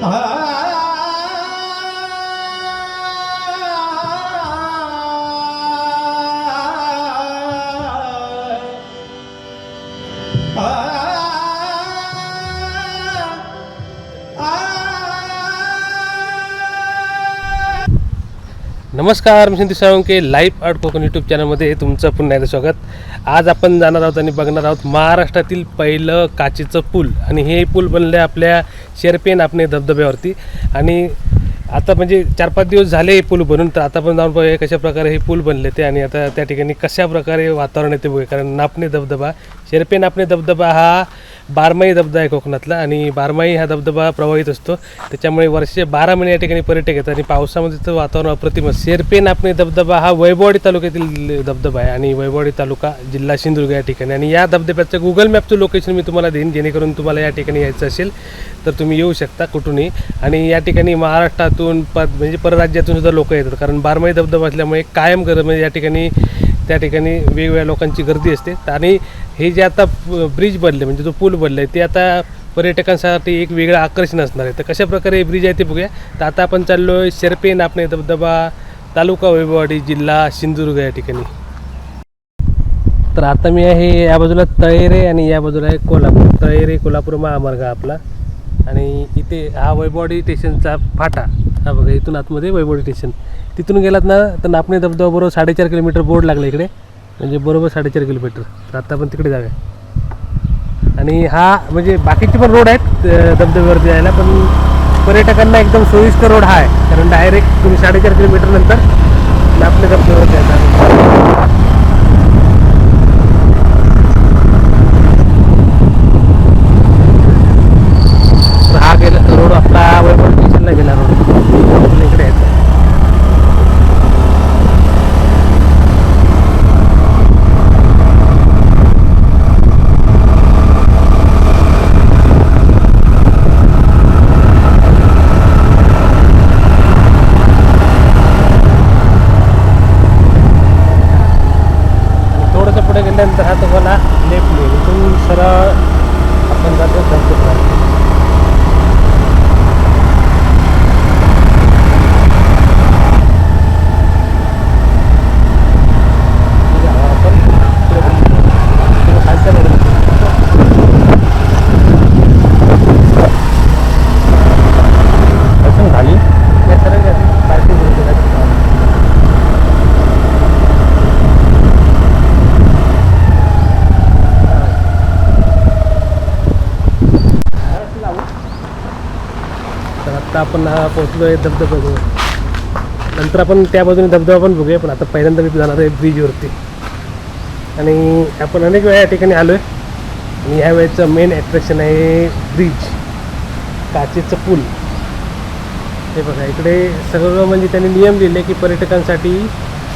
他来 नमस्कार मी Sandeep Salunke life art Konkan YouTube चॅनलमध्ये तुमचं पुन्हा एकदा स्वागत. आज आपण जाणार आहोत आणि बघणार आहोत महाराष्ट्रातील पहिलं काचेचं पूल. आणि हे पूल बनले आपल्या शेरपेन आपणे धबधब्यावरती. आणि आता म्हणजे चार पाच दिवस झाले हे पूल बनून तर आता पण जाऊन बघूया कशा प्रकारे हे पूल बनले ते आणि आता त्या ठिकाणी कशा प्रकारे वातावरण येते बघूया. कारण नापणे धबधबा शेरपे नापणे धबधबा हा बारमाही धबधबा आहे कोकणातला आणि बारमाही हा धबधबा प्रवाहित असतो. त्याच्यामुळे वर्षे बारा महिने या ठिकाणी पर्यटक येतात आणि पावसामध्ये तर वातावरण अप्रतिम शेरपेन शेरपे नापणे धबधबा हा वैभववाडी तालुक्यातील धबधबा आहे आणि वैभववाडी तालुका जिल्हा सिंधुदुर्ग या ठिकाणी आणि या धबधब्याचं गुगल मॅपचं लोकेशन मी तुम्हाला देईन जेणेकरून तुम्हाला या ठिकाणी यायचं असेल तर तुम्ही येऊ शकता कुठूनही. आणि या ठिकाणी महाराष्ट्रातून प म्हणजे परराज्यातून सुद्धा लोक येतात कारण बारमाही धबधबा असल्यामुळे कायम गरज म्हणजे या ठिकाणी त्या ठिकाणी वेगवेगळ्या लोकांची गर्दी असते. आणि हे जे आता ब्रिज बनले म्हणजे जो पूल बनला आहे ते आता पर्यटकांसाठी एक वेगळं आकर्षण असणार आहे. तर कशा प्रकारे हे ब्रिज आहे ते बघूया. तर आता आपण चाललो आहे शेरपे नापणे धबधबा तालुका वैभववाडी जिल्हा सिंधुदुर्ग या ठिकाणी. तर आता मी आहे या बाजूला तळेरे आणि या बाजूला आहे कोल्हापूर. तळेरे कोल्हापूर महामार्ग आपला. आणि इथे हा वैभववाडी स्टेशनचा फाटा. हा बघा इथून आतमध्ये वैभववाडी स्टेशन. तिथून गेलात ना तर नापणे धबधबा बरोबर साडेचार किलोमीटर बोर्ड लागला इकडे. म्हणजे बरोबर साडेचार किलोमीटर. तर आता पण तिकडे जाऊया. आणि हा म्हणजे बाकीचे पण रोड आहेत धबधब्यावरती जायला पण पर्यटकांना एकदम सोयीस्कर रोड हा आहे. कारण डायरेक्ट तुम्ही साडेचार किलोमीटर नंतर नापणे धबधब्यावरती येतात तर हा गेला रोड आपला वैभव स्टेशनला गेला रोड आपल्या इकडे यायचा आणि त्यानंतर हा तुम्हाला लेफ्ट मिळेल. इथून सरळ आपण जातो धबधबा तर आत्ता आपण हा पोहोचलो आहे धबधब्याजवळ. नंतर आपण त्या बाजूने धबधबा पण बघूया पण आता पहिल्यांदा मी जाणार आहे ब्रिजवरती. आणि आपण अनेक वेळा या ठिकाणी आलो आहे आणि ह्या वेळेचं मेन अट्रॅक्शन आहे ब्रिज काचेचं पूल. हे बघा इकडे सगळं म्हणजे त्यांनी नियम लिहिले की पर्यटकांसाठी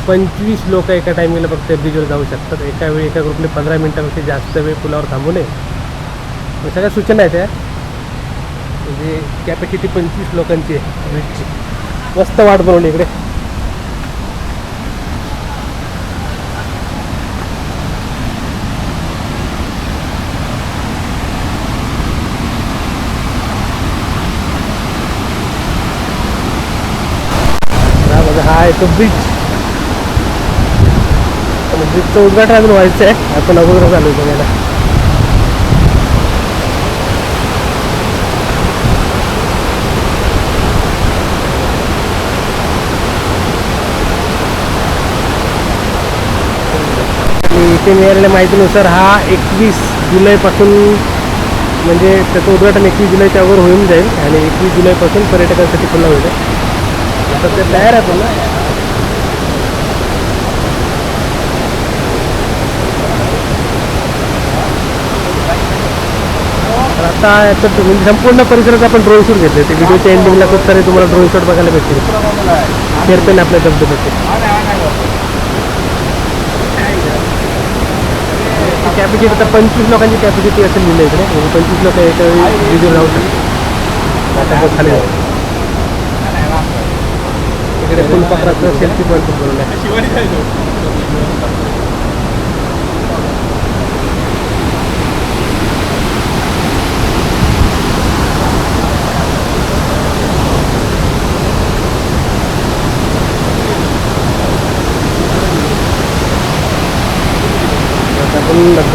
पंचवीस लोक एका टायमिंगला फक्त ब्रिजवर जाऊ शकतात. एका वेळी एका ग्रुपने पंधरा मिनटापेक्षा जास्त वेळ पुलावर थांबू नये. सगळ्या सूचना आहेत त्या म्हणजे कॅपॅसिटी पंचवीस लोकांची आहे. ब्रिजची मस्त वाट बनवली इकडे. हा आहे तो ब्रिज ब्रिजचं उद्घाटन अजून व्हायचं आहे आपण अगोदर चालू बघायला ते मिळालेल्या माहितीनुसार हा एकवीस जुलैपासून म्हणजे त्याचं उद्घाटन एकवीस जुलैच्या अगोदर होऊन जाईल आणि एकवीस जुलैपासून पर्यटकांसाठी खुला होईल. आता ते तयार आहे ना आता याचं म्हणजे संपूर्ण परिसराचा आपण ड्रोन शूट घेतले ते व्हिडिओच्या एंडिंगला खूप सारे तुम्हाला ड्रोन शॉट बघायला भेटतील. शेअरपेन आपल्या धबधब्याचे कॅपॅसिटी आता पंचवीस लोकांची कॅपॅसिटी असेल लिहिलं इकडे म्हणजे पंचवीस लोक एका वेळी व्हिडिओ राहू शकतात आता खाली जाऊ. इकडे फुलपाखराचं सेल्फी पॉईंट पण बनवलं आहे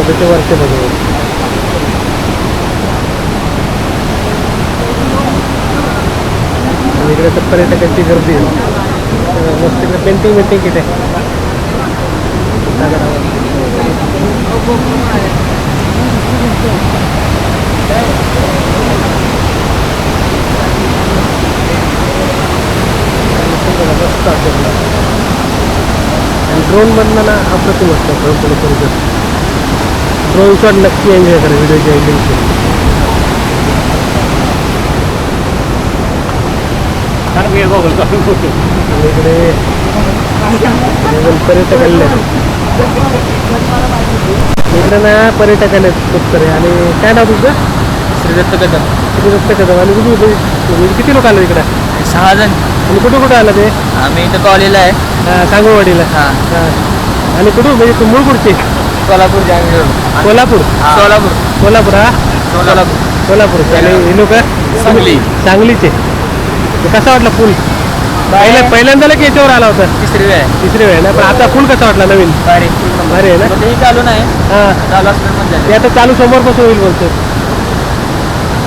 त्याच्या वरच्या बाजूला आणि इकडे तर पर्यटकांची गर्दी मस्त इकडे पेंटिंग वेंटिंग किती मस्त आणि ड्रोन मधनं ना अप्रतिम असतं. ड्रोनकडे ड्रोन शॉट नक्की एन्जॉय करा व्हिडिओच्या एंडिंगचे इकडे पर्यटक आलेले. इकडे ना पर्यटक आले खूप सारे आणि काय नाव तुझं? श्रीदत्त कदम. किती रस्ते कदम. आणि कुठे म्हणजे किती लोक आले इकडे? सहा जण. आणि कुठं कुठं आलं ते? आम्ही इथं कॉलेजला आहे. सांगोवाडीला हा. हा. आणि कुठून म्हणजे तू मूळ कुठचे सोलापूर जामनेर. कोल्हापूर. सोलापूर कोल्हापूर. हा? सोलापूर कोल्हापूरचे आणि हे लोक? सांगली. सांगलीचे. कसा वाटला पूल पहिल्या पहिल्यांदाला की याच्यावर आला होता. तिसरी वेळ. तिसरी वेळ ना? पण आता पूल कसा वाटला नवीन? भारी. भारी आहे ना? तेही चालू नाही. हा. चालू असलं पण ते आता चालू होईल बोलतो.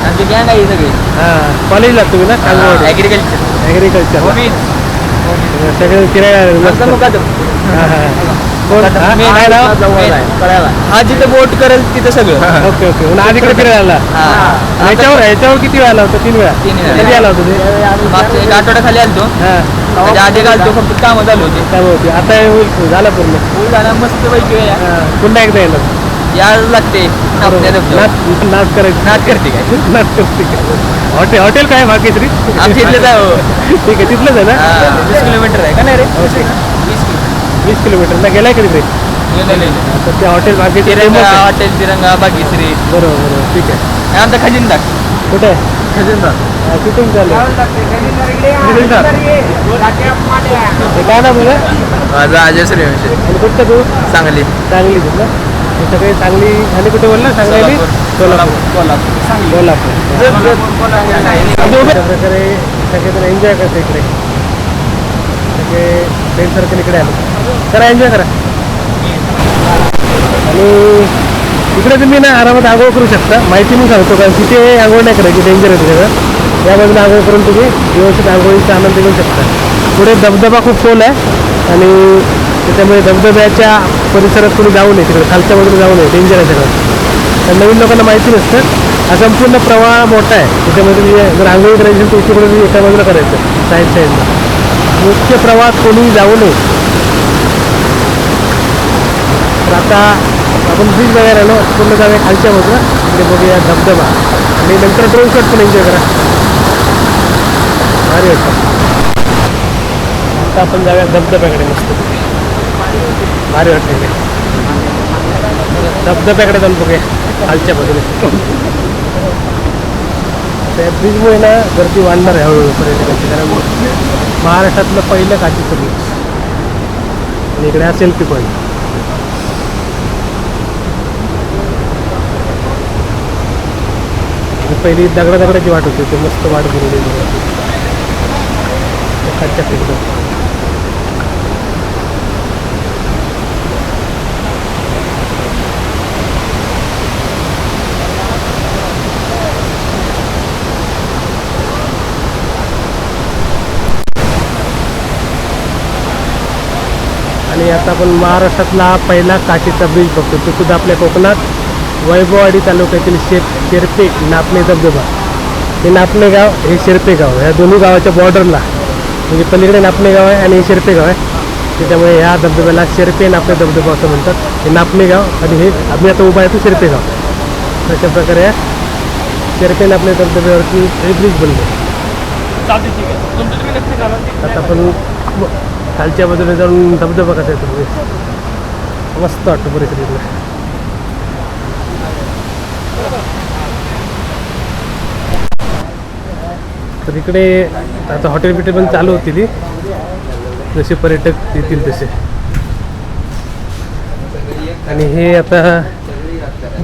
आमची गँग आहे ही सगळी. हा. कॉलेजला तुम्ही ना? सांगोवाडी ॲग्रिकल्चर ॲग्रिकल्चर सगळे फिरायला हा, हा. हा, काय नाव? हा जिथं बोट करेल तिथं सगळं. Okay okay. म्हणून आज इकडे फिरायला. आला हा. याच्यावर याच्यावर किती वेळा आला होता? तीन वेळा? तीन वेळा. कधी आला होता ते? मागच्या एक आठवड्याखाली आलतो. हा. त्याच्या आधी घालतो फक्त कामं चालू होते. काय होती. आता हे होईल. झालं पूर्ण. पूल झाला मस्त पैकी वेळ आहे. पुन्हा एकदा येणार यायला लागते. नाच नाच करायचं. नाच करते काय? नाच करते? हॉटेल हॉटेल काय भाग्यश्री आमच्या इथलेच आहे हो. ठीक आहे तिथलंच आहे ना? हा, वीस किलोमीटर आहे का नाही रे? ओके. वीस किलोमीटर. वीस किलोमीटर ना गेलाय कधी गेलो. तर ते हॉटेल भाग्यश्री तिरंगा. हॉटेल तिरंगा बागेश्री बरोबर बरोबर. ठीक आहे. आमचा खजिनदार. कुठे? आहे खजिनदार तिथून चालू काय ना तुझं माझा अजय सूर्यवंशी आणि कुठचं तू? सांगली. सांगली ना हे सगळे सांगली आणि कुठे बोलला? सांगली सोलापूर. कोल्हापूर सोलापूर. अशा प्रकारे सगळेजण एन्जॉय करते इकडे. सगळे फ्रेंड सर्कल इकडे आले. करा एन्जॉय करा. आणि इकडे तुम्ही ना आरामात आंघोळ करू शकता. माहिती मी सांगतो कारण तिथे आंघोळ नाही करायची डेंजर आहे सगळं या बाजूला आंघोळ करून तुम्ही व्यवस्थित आंघोळीचा आनंद घेऊ शकता. पुढे धबधबा खूप खोल आहे आणि त्याच्यामुळे धबधब्याच्या परिसरात कोणी जाऊ नये तिकडे. खालच्या बाजूला जाऊ नये. डेंजर आहे सगळं. तर नवीन लोकांना माहिती नसतं. हा संपूर्ण प्रवाह मोठा आहे. त्याच्यामध्ये तुम्ही जर आंघोळी करायची तर इकडे तुम्ही एका बाजूला करायचं साईड साईडला मुख्य प्रवाहात कोणीही जाऊ नये. आता आपण ब्रिज बघायला आलो. पूर्ण जाऊया खालच्या बाजूला. इकडे बघूया धबधबा. आणि नंतर ड्रोन शॉट पण एन्जॉय करा. भारी वाटतं. आता आपण जाऊया धबधब्याकडे मस्त भारी वाटतं धबधब्याकडे जाऊन बघूया. खालच्या बाजूने त्या ब्रिजमुळे ना गर्दी वाढणार आहे हळूहळू पर्यटकांची. कारण महाराष्ट्रातलं पहिलं काचीचं ब्रिज आणि इकडे हा सेल्फी पॉईंट पहिली दगडा दगडाची वाट होती ते मस्त वाट बनवली खालच्या तिकडं आणि आता आपण महाराष्ट्रातला हा पहिला काचेचा ब्रिज बघतो तो सुद्धा आपल्या कोकणात. वैभववाडी तालुक्यातील शेत शेरपे नापणे धबधबा. हे नापणे गाव हे शेरपे गाव या दोन्ही गावाच्या बॉर्डरला म्हणजे पलीकडे नापणे गाव आहे आणि हे शेरपे गाव आहे. त्याच्यामुळे ह्या धबधब्याला शेरपे नापणे धबधबा असं म्हणतात. हे नापणे गाव आणि हे आम्ही आता उभा आहे तो शेरपे गाव. अशा प्रकारे या शेरपे नापणे धबधब्यावरती हे ब्रिज बनले. आता आपण म- खालच्या बाजूने जाऊन धबधबा कसा येतो बघूया. मस्त वाटतं परिसर तर इकडे आता हॉटेल बिटेल पण चालू होतील जसे पर्यटक येतील तसे. आणि हे आता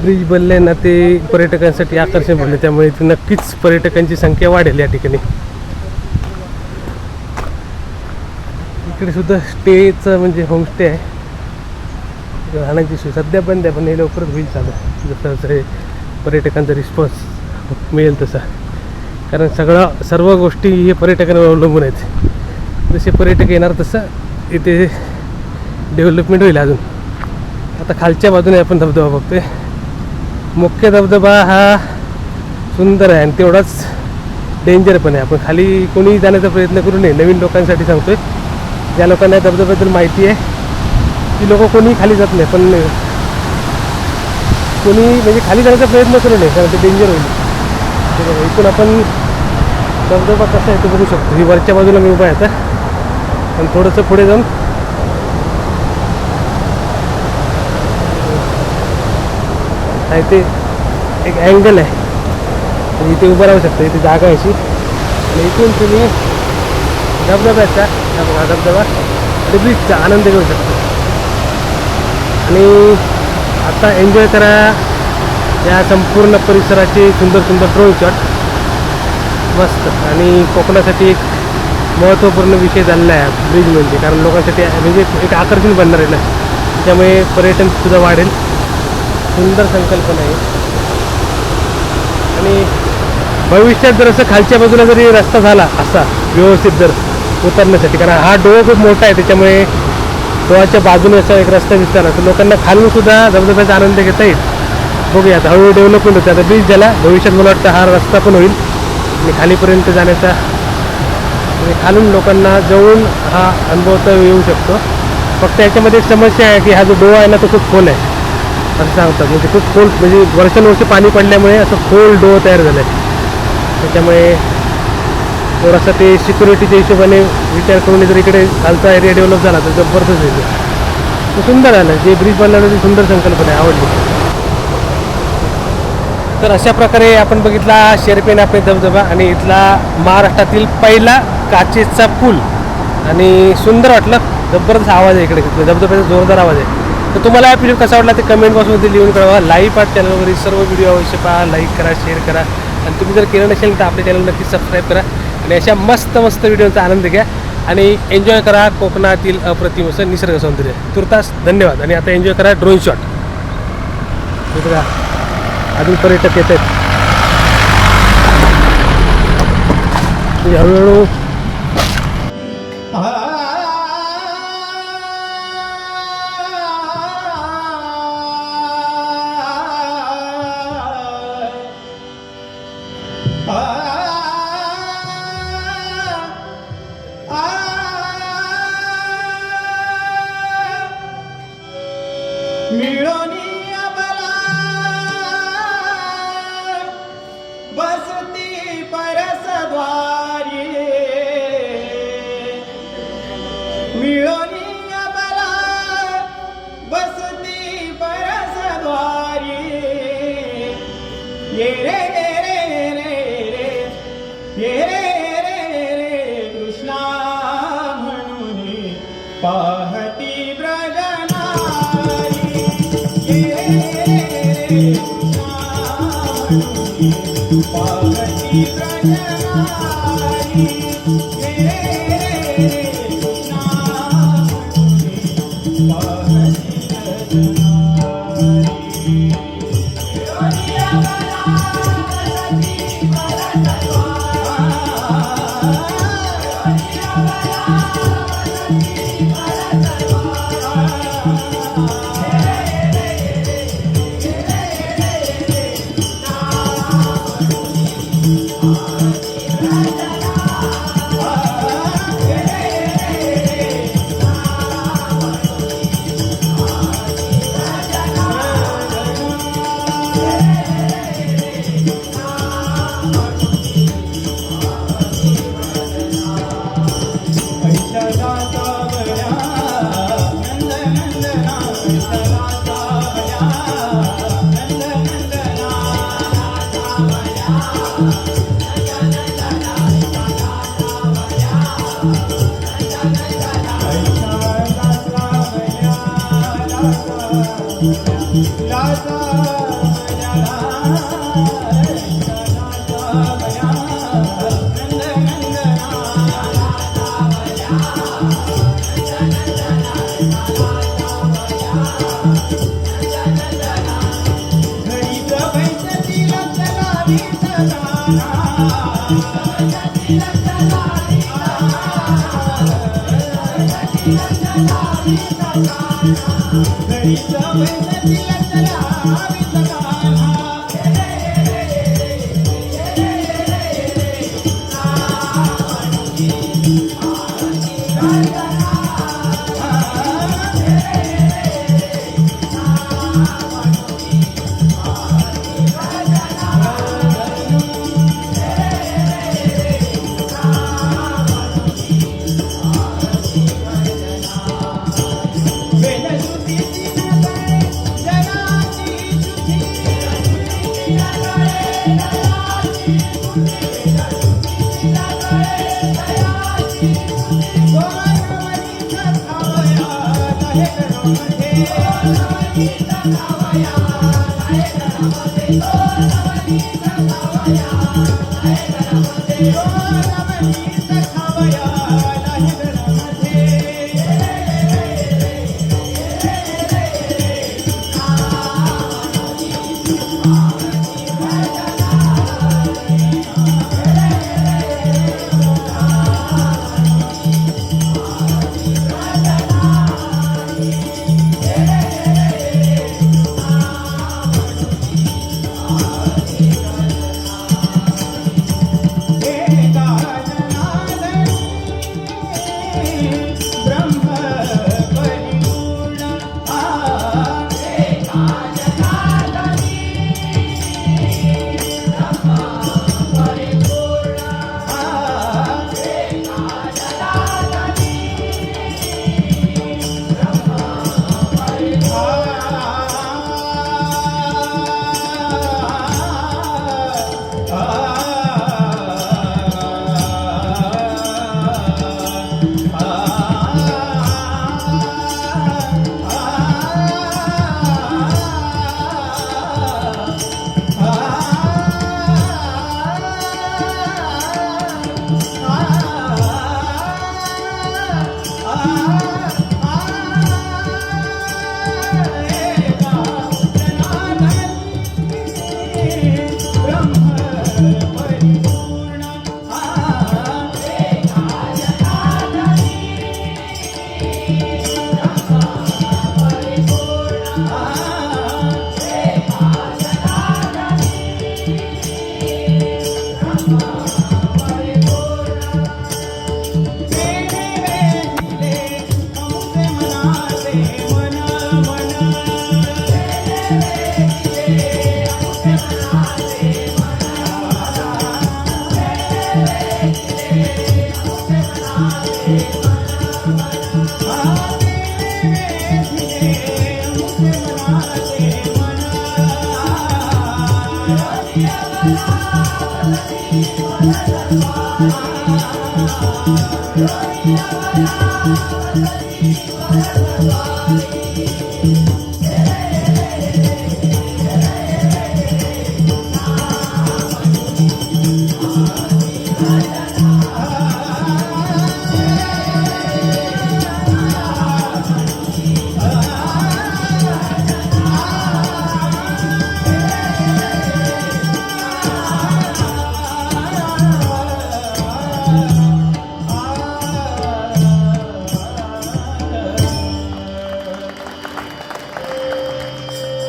ब्रिज बनले ना ते पर्यटकांसाठी आकर्षण बनले. त्यामुळे इथे नक्कीच पर्यटकांची संख्या वाढेल या ठिकाणी. इकडे सुद्धा स्टेचं म्हणजे होमस्टे आहे. राहण्याची सोय. सध्या बंद आहे पण हे लवकरच होईल चालू. जसं जसं पर्यटकांचा रिस्पॉन्स मिळेल तसा. कारण सगळं सर्व गोष्टी हे पर्यटकांवर अवलंबून आहेत. जसे पर्यटक येणार तसं इथे डेव्हलपमेंट होईल अजून. आता खालच्या बाजूने आपण धबधबा बघतोय. मुख्य धबधबा हा सुंदर आहे आणि तेवढाच डेंजर पण आहे. आपण खाली कोणी जाण्याचा प्रयत्न करू नये नवीन लोकांसाठी सांगतोय. ज्या लोकांना धबधब्याबद्दल माहिती आहे ती लोक कोणी खाली जात नाही पण कोणी म्हणजे खाली जाण्याचा प्रयत्न करू नये कारण ते डेंजर होईल. बघा, इथून आपण धबधबा कसा आहे तो बघू शकतो. ही वरच्या बाजूला मी उभा आहे आता. पण थोडंसं पुढे जाऊन. आहे ते एक अँगल आहे. इथे उभं राहू शकतं. इथे जागा आहे अशी. आणि इथून तुम्ही धबधब्याचा बघा धबधबा आणि बीचचा आनंद घेऊ शकतो. आणि आता एन्जॉय करा. या संपूर्ण परिसराचे सुंदर सुंदर ड्रोन शॉट मस्त. आणि कोकणासाठी एक महत्त्वपूर्ण विषय झालेला आहे ब्रिज म्हणजे. कारण लोकांसाठी म्हणजे एक आकर्षण बनणार आहे ना. त्यामुळे पर्यटन सुद्धा वाढेल. सुंदर संकल्पना आहे. आणि भविष्यात जर असं खालच्या बाजूला जरी रस्ता झाला असा व्यवस्थित जर उतरण्यासाठी कारण हा डोळा खूप मोठा आहे त्याच्यामुळे डोळ्याच्या बाजूने असा एक रस्ता दिसताना तर लोकांना खालून सुद्धा धबधब्याचा आनंद घेता येईल. बघूया आता हळूहळू डेव्हलपमेंट होते. आता ब्रिज झाला. भविष्यात मला वाटतं हा रस्ता पण होईल. आणि खालीपर्यंत जाण्याचा म्हणजे खालून लोकांना जवळून हा अनुभवता येऊ शकतो. फक्त याच्यामध्ये एक समस्या आहे की हा जो डोळा आहे ना तो खूप खोल आहे. असं सांगतात. म्हणजे खूप खोल म्हणजे वर्षानुवर्ष पाणी पडल्यामुळे असं खोल डोह तयार झालं आहे त्याच्यामुळे थोडासा ते सिक्युरिटीच्या हिशोबाने विचार करून जर इकडे खालचा एरिया डेव्हलप झाला तर जबरदस्त येतो सुंदर आलं जे ब्रिज बनवलं सुंदर संकल्पना आहे. आवडली. तर अशा प्रकारे आपण बघितला शेरपेन आपले धबधबा आणि इथला महाराष्ट्रातील पहिला काचेचा पूल. आणि सुंदर वाटलं. जबरदस्त आवाज आहे इकडे. धबधब्याचा जोरदार आवाज आहे. तर तुम्हाला हा व्हिडिओ कसा वाटला ते कमेंट बॉक्समध्ये लिहून कळवा. लाईव्ह आर्ट चॅनलवरील सर्व व्हिडिओ अवश्य पहा. लाईक करा शेअर करा. आणि तुम्ही जर केलं नसेल तर आपल्या चॅनल नक्की सबस्क्राईब करा. आणि अशा मस्त मस्त व्हिडिओचा आनंद घ्या. आणि एन्जॉय करा कोकणातील अप्रतिम असं निसर्ग सौंदर्य. तुर्तास धन्यवाद. आणि आता एन्जॉय करा ड्रोन शॉट बघा. अजून पर्यटक येत आहेत. हळूहळू म्हणून पाहती Oh, Oh.